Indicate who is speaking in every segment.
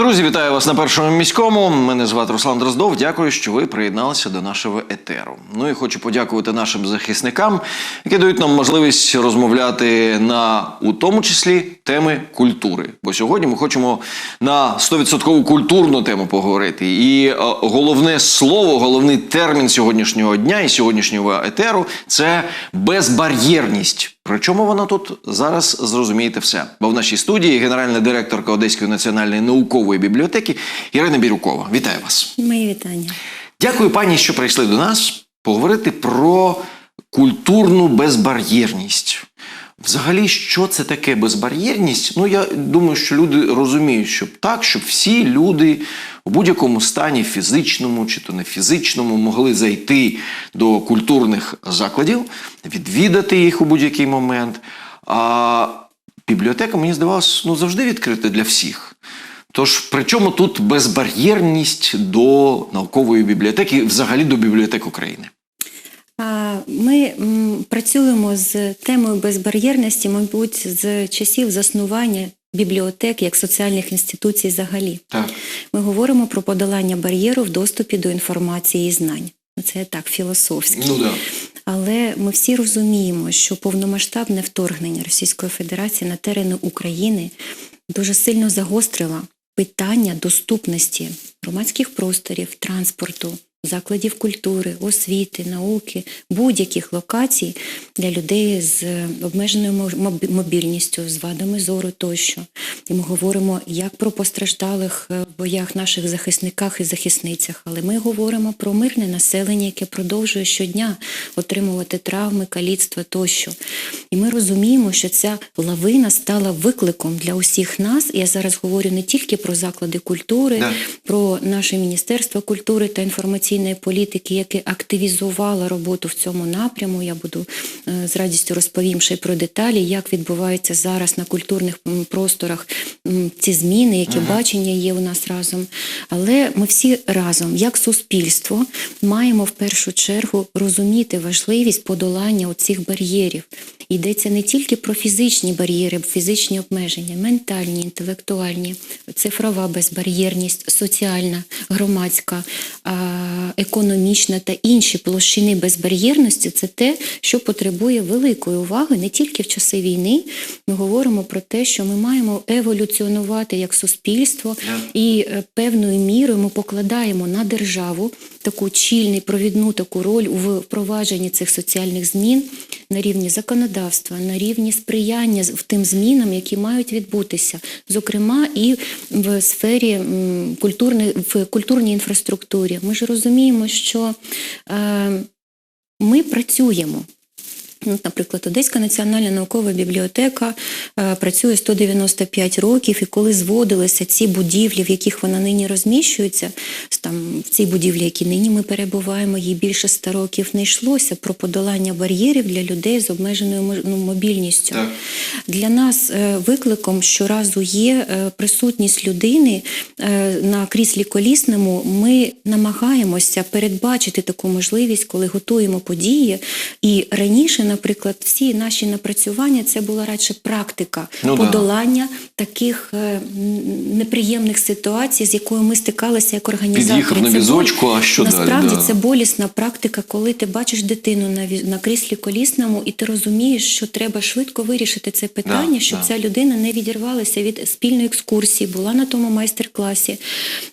Speaker 1: Друзі, вітаю вас на першому міському. Мене звати Руслан Дроздов. Дякую, що ви приєдналися до нашого етеру. Ну і хочу подякувати нашим захисникам, які дають нам можливість розмовляти на у тому числі теми культури. Бо сьогодні ми хочемо на 100% культурну тему поговорити. І е, головне слово, головний термін сьогоднішнього дня і сьогоднішнього етеру це безбар'єрність. Причому вона тут зараз зрозумієте все. Бо в нашій студії генеральна директорка Одеської національної наукової бібліотеки Ірина Бірюкова. Вітаю вас.
Speaker 2: Мої вітання.
Speaker 1: Дякую, пані, що прийшли до нас поговорити про культурну безбар'єрність. Взагалі, що це таке безбар'єрність? Ну, я думаю, що люди розуміють, щоб так, щоб всі люди у будь-якому стані фізичному чи то не фізичному могли зайти до культурних закладів, відвідати їх у будь-який момент. А бібліотека, мені здавалось, ну, завжди відкрита для всіх. Тож, при чому тут безбар'єрність до наукової бібліотеки, взагалі до бібліотек України?
Speaker 2: Ми працюємо з темою безбар'єрності, мабуть, з часів заснування бібліотек як соціальних інституцій взагалі.
Speaker 1: Так.
Speaker 2: Ми говоримо про подолання бар'єру в доступі до інформації і знань. Ну, Це так, філософськи.
Speaker 1: Ну да.
Speaker 2: Але ми всі розуміємо, що повномасштабне вторгнення Російської Федерації на терени України дуже сильно загострило питання доступності громадських просторів, транспорту, закладів культури, освіти, науки, будь-яких локацій для людей з обмеженою моб- мобільністю, з вадами зору тощо. І ми говоримо як про постраждалих е, в боях наших захисниках і захисницях, але ми говоримо про мирне населення, яке продовжує щодня отримувати травми, каліцтва тощо. І ми розуміємо, що ця лавина стала викликом для усіх нас. Я зараз говорю не тільки про заклади культури,
Speaker 1: Да.
Speaker 2: про наше Міністерство культури та інформаційної політики, яке активізувало роботу в цьому напряму. Я буду е, з радістю розповім ще й про деталі, як відбуваються зараз на культурних просторах ці зміни, які бачення є у нас разом. Але ми всі разом, як суспільство, маємо в першу чергу розуміти важливість подолання цих бар'єрів. Йдеться не тільки про фізичні бар'єри, фізичні обмеження, ментальні, інтелектуальні, цифрова безбар'єрність, соціальна, громадська, економічна та інші площини безбар'єрності це те, що потребує великої уваги не тільки в часи війни. Ми говоримо про те, що ми маємо еволюціонувати як суспільство, і е, певною мірою ми покладаємо на державу таку чільну, провідну таку роль у впровадженні цих соціальних змін на рівні законодавства, на рівні сприяння в тим змінам, які мають відбутися, зокрема і в сфері культурної в культурній інфраструктурі. Ми ж розуміємо, що е, ми працюємо. Ну, Наприклад, Одеська національна наукова бібліотека е, працює 195 років, і коли зводилися ці будівлі, в яких вона нині розміщується, там в цій будівлі, які нині ми перебуваємо, їй більше 100 років не йшлося про подолання бар'єрів для людей з обмеженою ну, мобільністю.
Speaker 1: Так.
Speaker 2: Для нас е, викликом щоразу є е, присутність людини на кріслі колісному. Ми намагаємося передбачити таку можливість, коли готуємо події. І раніше, наприклад, всі наші напрацювання це була радше практика
Speaker 1: Ну да.
Speaker 2: подолання таких е, неприємних ситуацій, з якою ми стикалися як організатори.
Speaker 1: Під'їхав на візочку, а що далі?
Speaker 2: Насправді
Speaker 1: Да.
Speaker 2: це болісна практика, коли ти бачиш дитину на віз- на кріслі колісному, і ти розумієш, що треба швидко вирішити це питання,
Speaker 1: Да,
Speaker 2: щоб
Speaker 1: да.
Speaker 2: ця людина не відірвалася від спільної екскурсії, була на тому майстер-класі.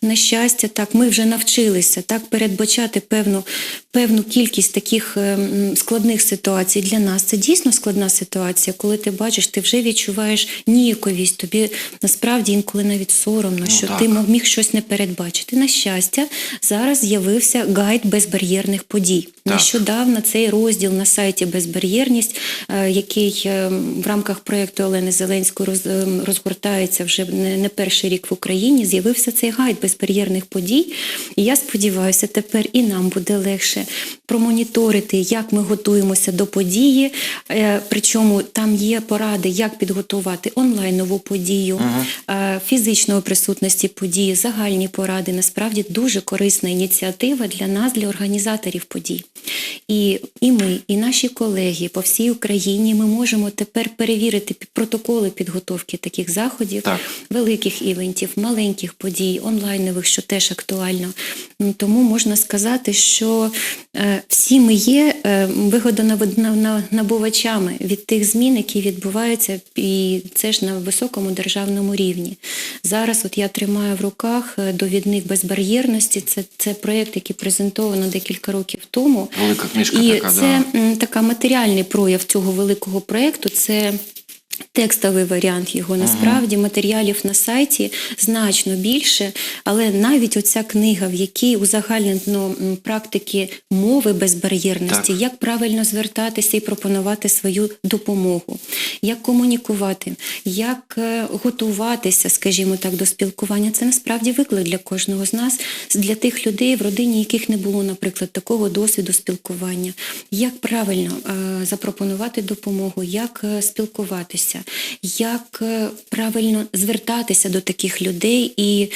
Speaker 2: На щастя, так ми вже навчилися так передбачати певну, певну кількість таких ем, складних ситуацій для нас. Це дійсно складна ситуація, коли ти бачиш, ти вже відчуваєш ніяковість. Тобі насправді інколи навіть соромно, що
Speaker 1: так.
Speaker 2: ти міг щось не передбачити. На щастя, зараз з'явився гайд безбар'єрних подій.
Speaker 1: Так.
Speaker 2: Нещодавно цей розділ на сайті Безбар'єрність, е, який е, в рамках проєкту Олени Зеленської е, розгортається вже не, перший рік в Україні. З'явився цей гайд безбар'єрних подій. І я сподіваюся, тепер і нам буде легше промоніторити, як ми готуємося до події. Е, Причому там є поради, як підготувати онлайнову подію, е, фізичної присутності події, загальні поради. Насправді дуже корисна ініціатива для нас, для організаторів подій. І, і ми, і наші колеги по всій Україні ми можемо тепер перевірити протоколи підготовки таких заходів,
Speaker 1: Так.
Speaker 2: великих івентів, маленьких подій, онлайнових, що теж актуально. Тому можна сказати, що е, всі ми є е, вигодонабувачами від тих змін, які відбуваються, і це ж на високому державному рівні. Зараз от я тримаю в руках е, довідник безбар'єрності. Це, це проєкт, який презентовано декілька років тому.
Speaker 1: Велика книжка
Speaker 2: І
Speaker 1: така,
Speaker 2: це
Speaker 1: да.
Speaker 2: така матеріальний прояв цього великого проєкту. Це Текстовий варіант його насправді матеріалів на сайті значно більше, але навіть оця книга, в якій узагальнено практики мови безбар'єрності,
Speaker 1: Так.
Speaker 2: як правильно звертатися і пропонувати свою допомогу, як комунікувати, як е, готуватися, скажімо так, до спілкування. Це насправді виклик для кожного з нас, для тих людей, в родині яких не було, наприклад, такого досвіду спілкування. Як правильно е, запропонувати допомогу, як е, спілкуватися, як е, правильно звертатися до таких людей і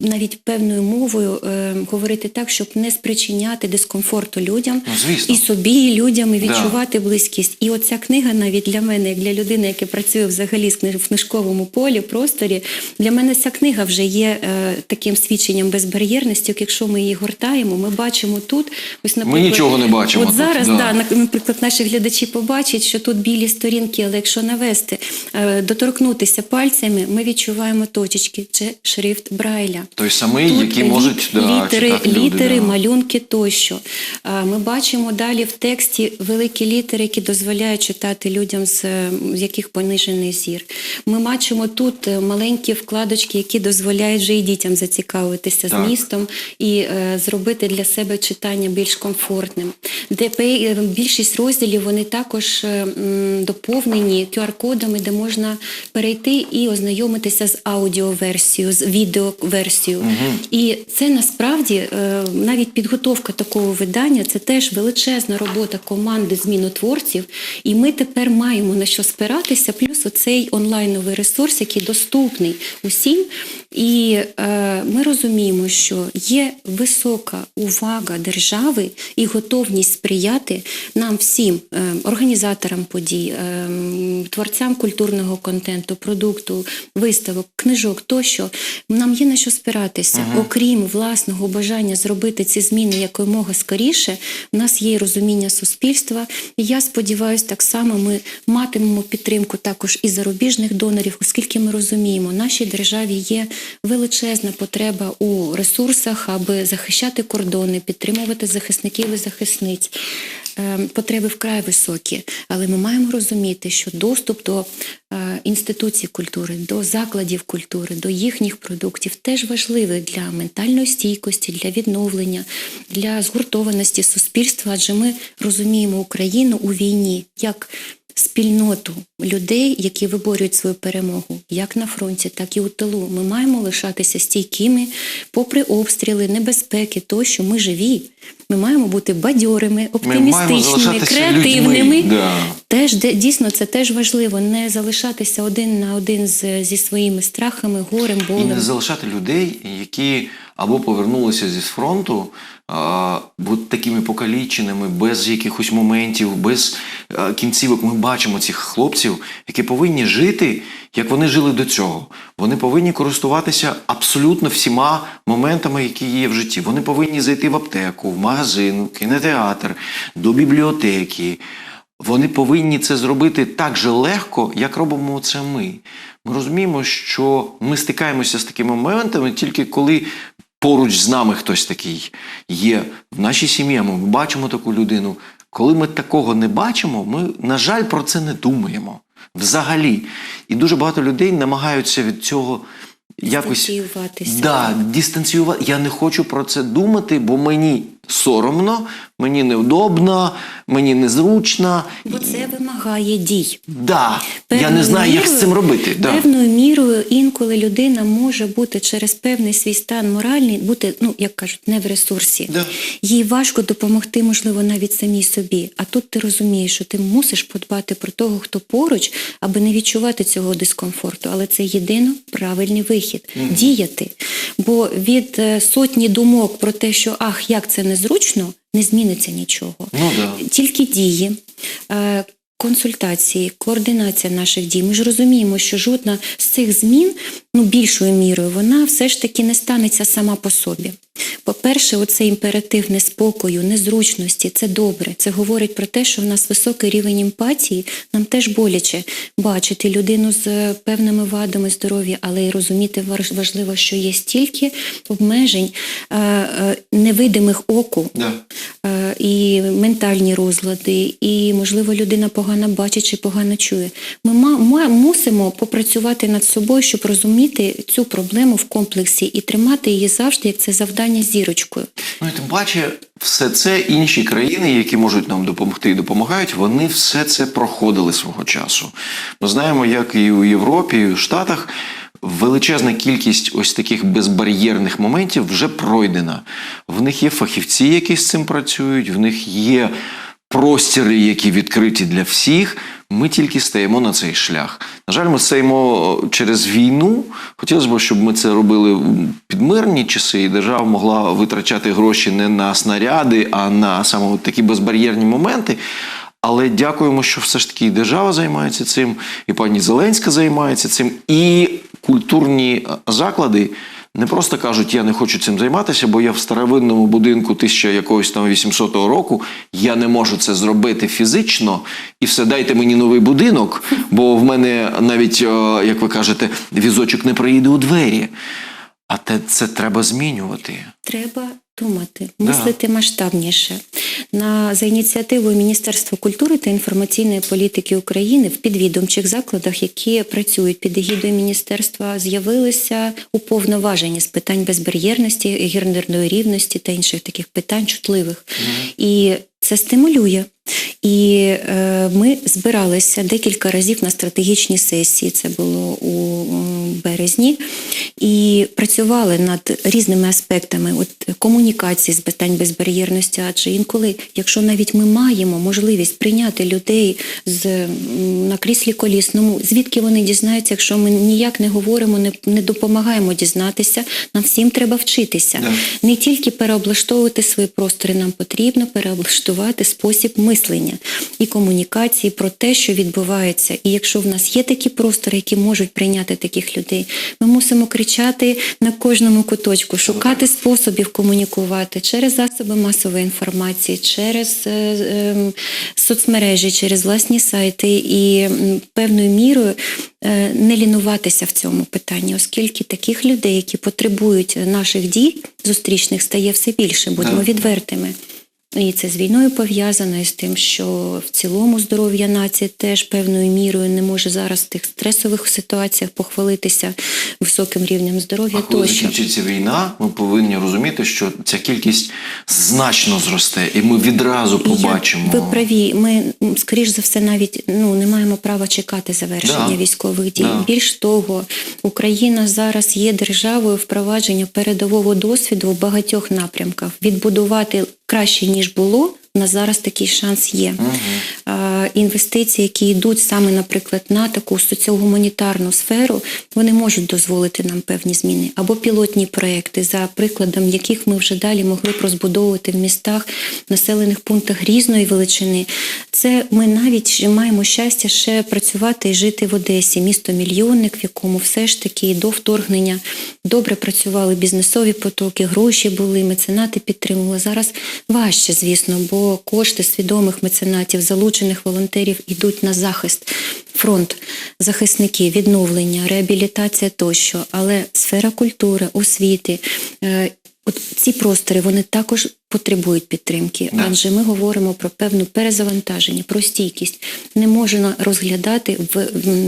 Speaker 2: навіть певною мовою е, говорити так, щоб не спричиняти дискомфорту людям
Speaker 1: Ну, звісно.
Speaker 2: і собі, і людям, і
Speaker 1: Да.
Speaker 2: відчувати близькість. І оця книга навіть для мене, як для людини, яка працює взагалі в книжковому полі, просторі, для мене ця книга вже є е, таким свідченням безбар'єрності. Якщо ми її гортаємо, ми бачимо тут. Ось, наприклад, ми
Speaker 1: нічого не бачимо
Speaker 2: От
Speaker 1: тут,
Speaker 2: зараз,
Speaker 1: да.
Speaker 2: да, наприклад, наші глядачі побачать, що тут білі сторінки, але якщо навести, е, доторкнутися пальцями, ми відчуваємо точечки. Це шрифт Брайля.
Speaker 1: Той самий,
Speaker 2: Тут
Speaker 1: який
Speaker 2: літ-
Speaker 1: можуть да,
Speaker 2: літери,
Speaker 1: читати люди,
Speaker 2: літери,
Speaker 1: да.
Speaker 2: малюнки тощо. Ми бачимо далі в тексті великі літери, які дозволяють читати людям, з е, яких понижений зір. Ми бачимо тут е, маленькі вкладочки, які дозволяють вже і дітям зацікавитися
Speaker 1: Так.
Speaker 2: змістом і е, зробити для себе читання більш комфортним. Де е, більшість розділів вони також е, м, доповнені QR-кодами, де можна перейти і ознайомитися з аудіоверсією, з відеоверсією. І це насправді е, навіть підготовка такого видання це теж величезна робота команди змінотворців. І ми тепер маємо на що спиратися, плюс оцей онлайновий ресурс, який доступний усім. І е, ми розуміємо, що є висока увага держави і готовність сприяти нам всім, е, організаторам подій, е, творцям культурного контенту, продукту, виставок, книжок тощо. Нам є на що спиратися. Окрім власного бажання зробити ці зміни якомога скоріше, в нас є і розуміння суспільства. І я сподіваюся, так само ми матимемо підтримку також і зарубіжних донорів, оскільки ми розуміємо, в нашій державі є величезна потреба у ресурсах, аби захищати кордони, підтримувати захисників і захисниць. Е, Потреби вкрай високі, але ми маємо розуміти, що доступ до е, інституцій культури, до закладів культури, до їхніх продуктів теж важливий для ментальної стійкості, для відновлення, для згуртованості суспільства, адже ми розуміємо Україну у війні як спільноту людей, які виборюють свою перемогу, як на фронті, так і у тилу. Ми маємо лишатися стійкими, попри обстріли, небезпеки, тощо ми живі. Ми маємо бути бадьорими, оптимістичними, креативними.
Speaker 1: людьми, да.
Speaker 2: Теж де- дійсно це теж важливо не залишатися один на один з, зі своїми страхами, горем,
Speaker 1: І
Speaker 2: болем.
Speaker 1: не залишати людей, які або повернулися зі фронту, а, такими покаліченими, без якихось моментів, без а, кінцівок. Ми бачимо цих хлопців, які повинні жити, як вони жили до цього. Вони повинні користуватися абсолютно всіма моментами, які є в житті. Вони повинні зайти в аптеку, в магазин, в кінотеатр, до бібліотеки. Вони повинні це зробити так же легко, як робимо це ми. Ми розуміємо, що ми стикаємося з такими моментами тільки коли поруч з нами хтось такий є в нашій сім'ї. Ми бачимо таку людину. Коли ми такого не бачимо, ми, на жаль, про це не думаємо взагалі. І дуже багато людей намагаються від цього якось
Speaker 2: Дистанціюватися.
Speaker 1: Да, дистанціювати. Я не хочу про це думати, бо мені соромно, мені неудобно, мені незручно.
Speaker 2: Бо це вимагає дій.
Speaker 1: Да, я не знаю, як з цим робити. Да.
Speaker 2: Певною мірою інколи людина може бути через певний свій стан моральний, бути, ну як кажуть, не в ресурсі.
Speaker 1: Да.
Speaker 2: Їй важко допомогти, можливо, навіть самій собі. А тут ти розумієш, що ти мусиш подбати про того, хто поруч, аби не відчувати цього дискомфорту. Але це єдино правильний вихід діяти. Бо від е, сотні думок про те, що ах, як це не незручно, не зміниться нічого.
Speaker 1: Ну да.
Speaker 2: Тільки дії. е, Консультації, координація наших дій. Ми ж розуміємо, що жодна з цих змін, ну більшою мірою, вона все ж таки не станеться сама по собі. По-перше, оцей імператив неспокою, незручності це добре. Це говорить про те, що в нас високий рівень емпатії. Нам теж боляче бачити людину з е, певними вадами здоров'я, але й розуміти важливо, що є стільки обмежень е, е, невидимих оку.
Speaker 1: Да.
Speaker 2: І ментальні розлади, і, можливо, людина погано бачить чи погано чує. Ми мусимо попрацювати над собою, щоб розуміти цю проблему в комплексі і тримати її завжди як це завдання зірочкою.
Speaker 1: Ну і тим паче, все це інші країни, які можуть нам допомогти і допомагають, вони все це проходили свого часу. Ми знаємо, як і у Європі, і у Штатах величезна кількість ось таких безбар'єрних моментів вже пройдена. В них є фахівці, які з цим працюють, в них є простіри, які відкриті для всіх. Ми тільки стаємо на цей шлях. На жаль, ми стаємо через війну. Хотілося б, щоб ми це робили в підмирні часи, і держава могла витрачати гроші не на снаряди, а на саме такі безбар'єрні моменти. Але дякуємо, що все ж таки і держава займається цим, і пані Зеленська займається цим, і культурні заклади не просто кажуть, я не хочу цим займатися, бо я в старовинному будинку 1000 якогось там 800 року, я не можу це зробити фізично, і все дайте мені новий будинок, бо в мене навіть, е, як ви кажете, візочок не приїде у двері. А те це треба змінювати.
Speaker 2: Треба думати,
Speaker 1: Да.
Speaker 2: мислити масштабніше. На за ініціативою Міністерства культури та інформаційної політики України в підвідомчих закладах, які працюють під егідою міністерства, з'явилися уповноважені з питань безбар'єрності, гендерної рівності та інших таких питань чутливих. І це стимулює. І е, ми збиралися декілька разів на стратегічній сесії. Це було у березні, і працювали над різними аспектами от комунікації з питань безбар'єрності. Адже інколи, якщо навіть ми маємо можливість прийняти людей з на кріслі колісному, звідки вони дізнаються, якщо ми ніяк не говоримо, не, не допомагаємо дізнатися, нам всім треба вчитися.
Speaker 1: Да.
Speaker 2: Не тільки переоблаштовувати свої простори, нам потрібно переоблаштувати спосіб мислення і комунікації про те, що відбувається. І якщо в нас є такі простори, які можуть прийняти таких людей, ми мусимо кричати на кожному куточку, шукати способів комунікувати через засоби масової інформації, через е, е, соцмережі, через власні сайти і певною мірою е, не лінуватися в цьому питанні, оскільки таких людей, які потребують наших дій зустрічних, стає все більше, будемо відвертими. І це з війною пов'язано і з тим, що в цілому здоров'я нації теж певною мірою не може зараз в тих стресових ситуаціях похвалитися високим рівнем здоров'я
Speaker 1: А коли
Speaker 2: тощо.
Speaker 1: закінчиться війна, ми повинні розуміти, що ця кількість значно зросте, і ми відразу побачимо.
Speaker 2: Я, ви праві. Ми скоріш за все навіть ну не маємо права чекати завершення
Speaker 1: Да.
Speaker 2: військових дій.
Speaker 1: Да.
Speaker 2: Більш того, Україна зараз є державою впровадження передового досвіду в багатьох напрямках. Відбудувати краще ніж було. У нас зараз такий шанс є. А, інвестиції, які йдуть саме, наприклад, на таку соціогуманітарну сферу, вони можуть дозволити нам певні зміни. Або пілотні проекти, за прикладом яких ми вже далі могли б розбудовувати в містах, населених пунктах різної величини. Це ми навіть маємо щастя ще працювати і жити в Одесі, місто мільйонник, в якому все ж таки до вторгнення добре працювали бізнесові потоки, гроші були, меценати підтримували. Зараз важче, звісно, бо кошти свідомих меценатів, залучених волонтерів йдуть на захист. Фронт, захисники, відновлення, реабілітація тощо, але сфера культури, освіти, е, от ці простори вони також потребують підтримки,
Speaker 1: Да.
Speaker 2: адже ми говоримо про певну перезавантаження, про стійкість. Не можна розглядати,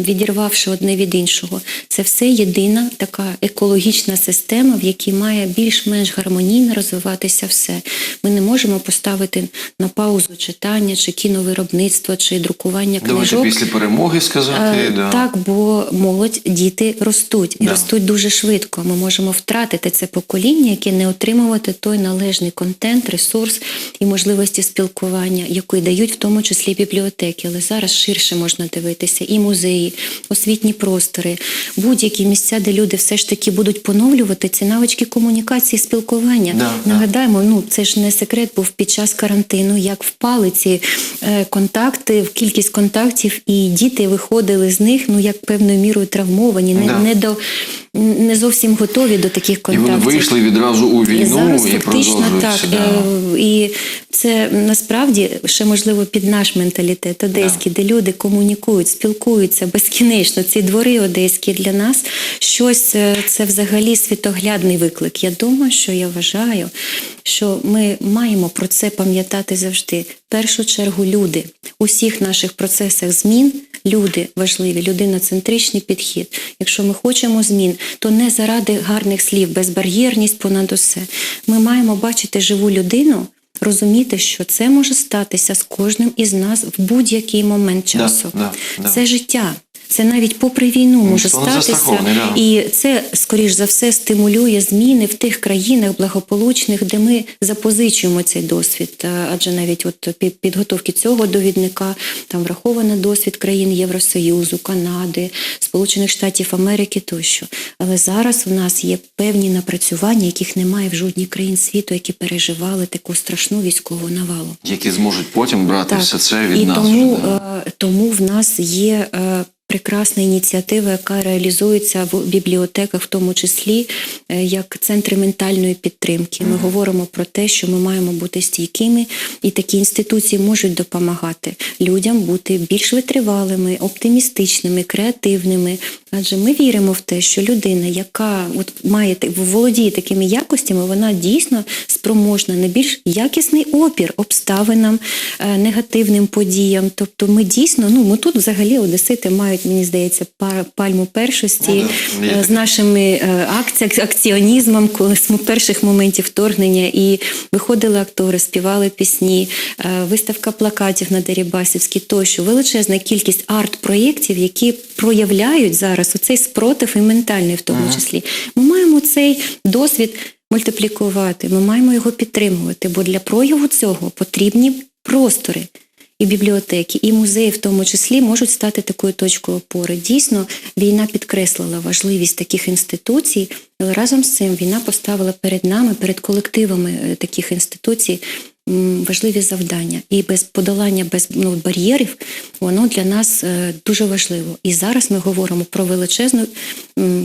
Speaker 2: відірвавши одне від іншого. Це все єдина така екологічна система, в якій має більш-менш гармонійно розвиватися все. Ми не можемо поставити на паузу читання, чи кіновиробництво, чи друкування книжок.
Speaker 1: після перемоги сказати.
Speaker 2: Е,
Speaker 1: да.
Speaker 2: Так, бо молодь, діти ростуть і
Speaker 1: Да.
Speaker 2: ростуть дуже швидко. Ми можемо втратити це покоління, яке не отримувати той належний контент, інструмент, ресурс і можливості спілкування, які дають в тому числі бібліотеки. Але зараз ширше можна дивитися і музеї, освітні простори, будь-які місця, де люди все ж таки будуть поновлювати ці навички комунікації, спілкування.
Speaker 1: Да, да.
Speaker 2: Нагадаємо, ну це ж не секрет, був під час карантину, як впали ці е, контакти, в кількість контактів, і діти виходили з них, ну як певною мірою травмовані, не,
Speaker 1: Да.
Speaker 2: не до не зовсім готові до таких
Speaker 1: І
Speaker 2: контактів.
Speaker 1: вони вийшли відразу у
Speaker 2: І
Speaker 1: війну
Speaker 2: зараз
Speaker 1: і,
Speaker 2: фактично так.
Speaker 1: себе.
Speaker 2: Е, І це насправді ще можливо під наш менталітет одеський, де люди комунікують, спілкуються безкінечно. Ці двори одеські для нас щось е, це взагалі світоглядний виклик. Я думаю, що я вважаю, що ми маємо про це пам'ятати завжди. Першу чергу люди у всіх наших процесах змін. Люди важливі, людиноцентричний підхід. Якщо ми хочемо змін, то не заради гарних слів, безбар'єрність понад усе. Ми маємо бачити живу людину, розуміти, що це може статися з кожним із нас в будь-який момент
Speaker 1: Да,
Speaker 2: часу.
Speaker 1: да, да.
Speaker 2: Це життя. Це навіть попри війну може
Speaker 1: ніхто
Speaker 2: статися,
Speaker 1: да.
Speaker 2: і це скоріш за все стимулює зміни в тих країнах благополучних, де ми запозичуємо цей досвід. Адже навіть от підготовки цього довідника там враховано досвід країн Євросоюзу, Канади, Сполучених Штатів Америки тощо. Але зараз у нас є певні напрацювання, яких немає в жодній країн світу, які переживали таку страшну військову навалу.
Speaker 1: Які зможуть потім брати все це від
Speaker 2: і
Speaker 1: нас.
Speaker 2: тому,
Speaker 1: вже, да.
Speaker 2: е, тому в нас є е, прекрасна ініціатива, яка реалізується в бібліотеках, в тому числі е, як центри ментальної підтримки. Ми говоримо про те, що ми маємо бути стійкими, і такі інституції можуть допомагати людям бути більш витривалими, оптимістичними, креативними. Адже ми віримо в те, що людина, яка от має володіє такими якостями, вона дійсно спроможна на більш якісний опір обставинам, е, негативним подіям. Тобто, ми дійсно, ну ми тут взагалі одесити мають, мені здається, пальму першості
Speaker 1: Ну,
Speaker 2: е, з нашими е, акці- акціонізмом, коли з перших моментів вторгнення, і виходили актори, співали пісні, виставка плакатів на Дерибасівській тощо, величезна кількість арт-проєктів, які проявляють зараз оцей спротив і ментальний в тому числі. Ми маємо цей досвід мультиплікувати, ми маємо його підтримувати, бо для прояву цього потрібні простори. І бібліотеки, і музеї, в тому числі, можуть стати такою точкою опори. Дійсно, війна підкреслила важливість таких інституцій, але разом з цим війна поставила перед нами, перед колективами е, таких інституцій важливі завдання. І без подолання без ну, бар'єрів воно для нас е, дуже важливо. І зараз ми говоримо про величезну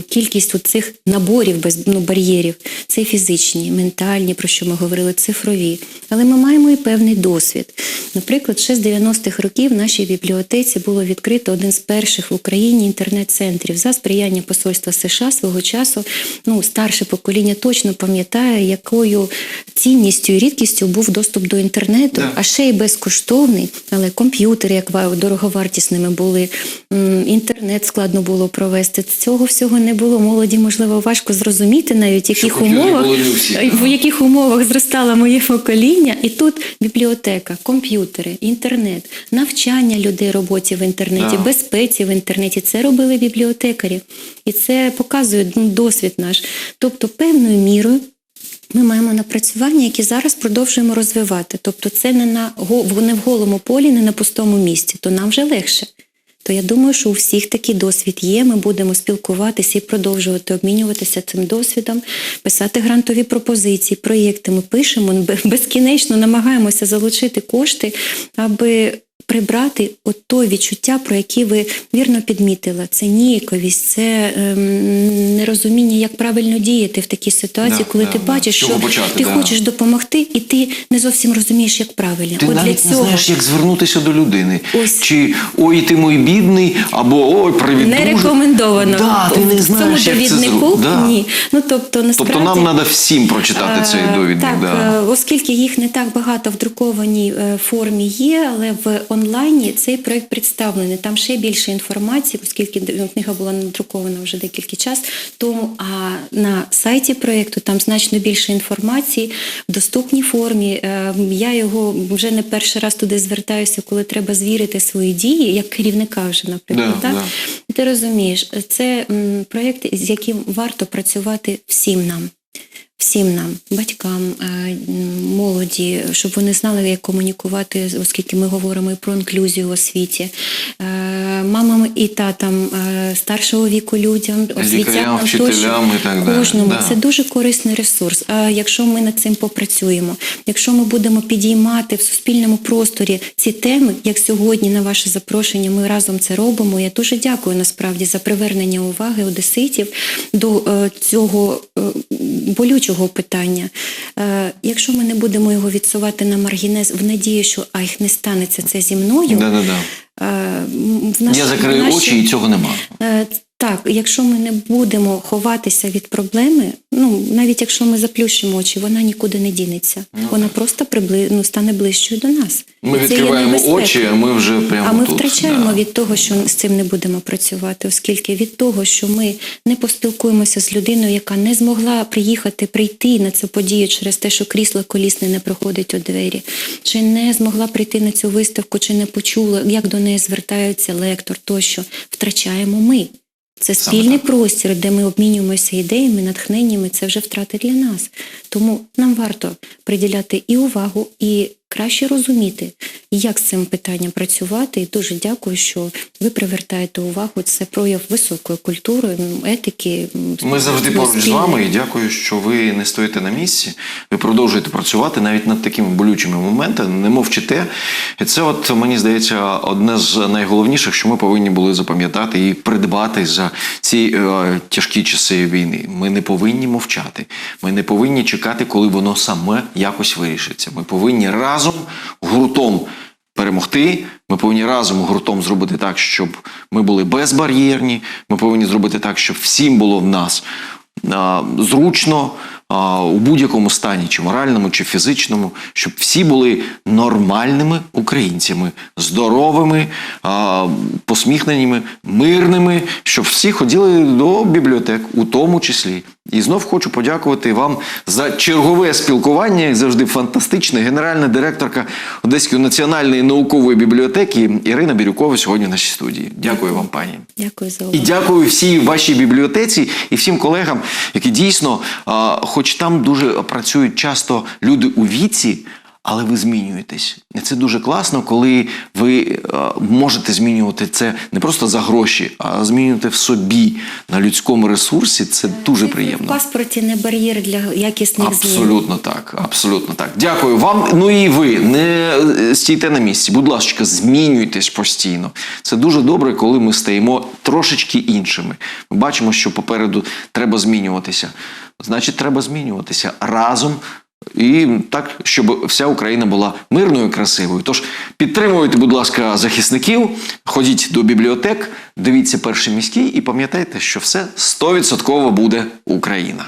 Speaker 2: кількість цих наборів без ну, бар'єрів. Це фізичні, ментальні, про що ми говорили, цифрові. Але ми маємо і певний досвід. Наприклад, ще з 90-х років в нашій бібліотеці було відкрито один з перших в Україні інтернет-центрів за сприяння посольства США свого часу. Ну, старше покоління точно пам'ятає, якою цінністю і рідкістю був доступ до інтернету,
Speaker 1: Да.
Speaker 2: а ще й безкоштовний, але комп'ютери, як дороговартісними були, інтернет складно було провести. Цього всього не було. Молоді, можливо, важко зрозуміти навіть в яких умовах в яких умовах зростало моє покоління, і тут бібліотека, комп'ютери, інтернет, навчання людей роботі в інтернеті,
Speaker 1: Да.
Speaker 2: безпеці в інтернеті. Це робили бібліотекарі, і це показує ну, досвід наш. Тобто, певною мірою. Ми маємо напрацювання, які зараз продовжуємо розвивати. Тобто, це не на не в голому полі, не на пустому місці, то нам вже легше. То я думаю, що у всіх такий досвід є. Ми будемо спілкуватися і продовжувати обмінюватися цим досвідом, писати грантові пропозиції, проєкти. Ми пишемо безкінечно, намагаємося залучити кошти, аби прибрати от то відчуття, про які ви вірно підмітили. Це ніяковість, це ем, нерозуміння, як правильно діяти в такій ситуації,
Speaker 1: Да,
Speaker 2: коли
Speaker 1: да,
Speaker 2: ти
Speaker 1: да.
Speaker 2: бачиш, що
Speaker 1: почати,
Speaker 2: ти
Speaker 1: да.
Speaker 2: хочеш допомогти, і ти не зовсім розумієш, як правильно.
Speaker 1: Ти
Speaker 2: от для
Speaker 1: навіть не знаєш, як звернутися до людини.
Speaker 2: Ось.
Speaker 1: Чи ой, ти мій бідний, або ой, привіт.
Speaker 2: не
Speaker 1: дуже».
Speaker 2: рекомендовано.
Speaker 1: Да, ти не знаєш, як це. Да.
Speaker 2: Ні. Ну тобто насправді
Speaker 1: Тобто нам треба всім прочитати цей
Speaker 2: Е,
Speaker 1: довідник.
Speaker 2: Так,
Speaker 1: да.
Speaker 2: е, оскільки їх не так багато в друкованій е, формі є, але в онлайні цей проект представлений. Там ще більше інформації, оскільки книга була надрукована вже декілька час тому. А на сайті проекту там значно більше інформації в доступній формі. Е, Я його вже не перший раз туди звертаюся, коли треба звірити свої дії, як керівника вже, наприклад.
Speaker 1: Да,
Speaker 2: так?
Speaker 1: да.
Speaker 2: Ти розумієш, це проєкт, з яким варто працювати всім нам. Всім нам, батькам, е, молоді, щоб вони знали, як комунікувати, оскільки ми говоримо і про інклюзію в освіті, е, мамам і татам, е, старшого віку людям, освітянам,
Speaker 1: вчителям і так далі.
Speaker 2: кожному.
Speaker 1: Да.
Speaker 2: Це дуже корисний ресурс. А якщо ми над цим попрацюємо, якщо ми будемо підіймати в суспільному просторі ці теми, як сьогодні на ваше запрошення, ми разом це робимо. Я дуже дякую насправді за привернення уваги одеситів до цього е, болючого питання. Е, якщо ми не будемо його відсувати на маргінез в надії, що а їх не станеться це зі мною.
Speaker 1: Да-да-да.
Speaker 2: е, в наш-
Speaker 1: Я закрию
Speaker 2: нашій-
Speaker 1: очі і цього нема.
Speaker 2: Так, якщо ми не будемо ховатися від проблеми, ну навіть якщо ми заплющимо очі, вона нікуди не дінеться. вона просто прибли... ну, стане ближчою до нас.
Speaker 1: Ми
Speaker 2: це
Speaker 1: відкриваємо очі, а ми вже прямо
Speaker 2: А ми
Speaker 1: тут.
Speaker 2: втрачаємо
Speaker 1: да.
Speaker 2: від того, що з цим не будемо працювати, оскільки від того, що ми не поспілкуємося з людиною, яка не змогла приїхати, прийти на цю подію через те, що крісло колісне не проходить у двері, чи не змогла прийти на цю виставку, чи не почула, як до неї звертаються лектор, тощо втрачаємо ми. Це
Speaker 1: Саме
Speaker 2: спільний
Speaker 1: так.
Speaker 2: простір, де ми обмінюємося ідеями, натхненнями. Це вже втрати для нас. Тому нам варто приділяти і увагу, і краще розуміти, як з цим питанням працювати. І дуже дякую, що ви привертаєте увагу. Це прояв високої культури, етики.
Speaker 1: Ми завжди поруч з вами і дякую, що ви не стоїте на місці. Ви продовжуєте працювати навіть над такими болючими моментами, не мовчите. І це, от мені здається, одне з найголовніших, що ми повинні були запам'ятати і придбати за ці е, тяжкі часи війни. Ми не повинні мовчати. Ми не повинні чекати, коли воно саме якось вирішиться. Ми повинні разом гуртом перемогти. Ми повинні разом гуртом зробити так, щоб ми були безбар'єрні. Ми повинні зробити так, щоб всім було в нас а, зручно а, у будь-якому стані, чи моральному, чи фізичному, щоб всі були нормальними українцями, здоровими, а, посміхненими, мирними, щоб всі ходили до бібліотек, у тому числі. І знов хочу подякувати вам за чергове спілкування, як завжди фантастичне. Генеральна директорка Одеської національної наукової бібліотеки Ірина Бірюкова сьогодні в нашій студії. Дякую вам, пані.
Speaker 2: Дякую за
Speaker 1: І дякую всій вашій бібліотеці і всім колегам, які дійсно, хоч там дуже працюють часто люди у віці, але ви змінюєтесь. І це дуже класно, коли ви можете змінювати це не просто за гроші, а змінювати в собі на людському ресурсі. Це дуже приємно.
Speaker 2: В паспорті не бар'єр для якісних змін.
Speaker 1: Абсолютно так, абсолютно так. Дякую вам. Ну і ви не е, стійте на місці. Будь ласка, змінюйтесь постійно. Це дуже добре, коли ми стаємо трошечки іншими. Ми бачимо, що попереду треба змінюватися. Значить, треба змінюватися разом. І так, щоб вся Україна була мирною красивою. Тож підтримуйте, будь ласка, захисників, ходіть до бібліотек, дивіться перший міський і пам'ятайте, що все 100% буде Україна.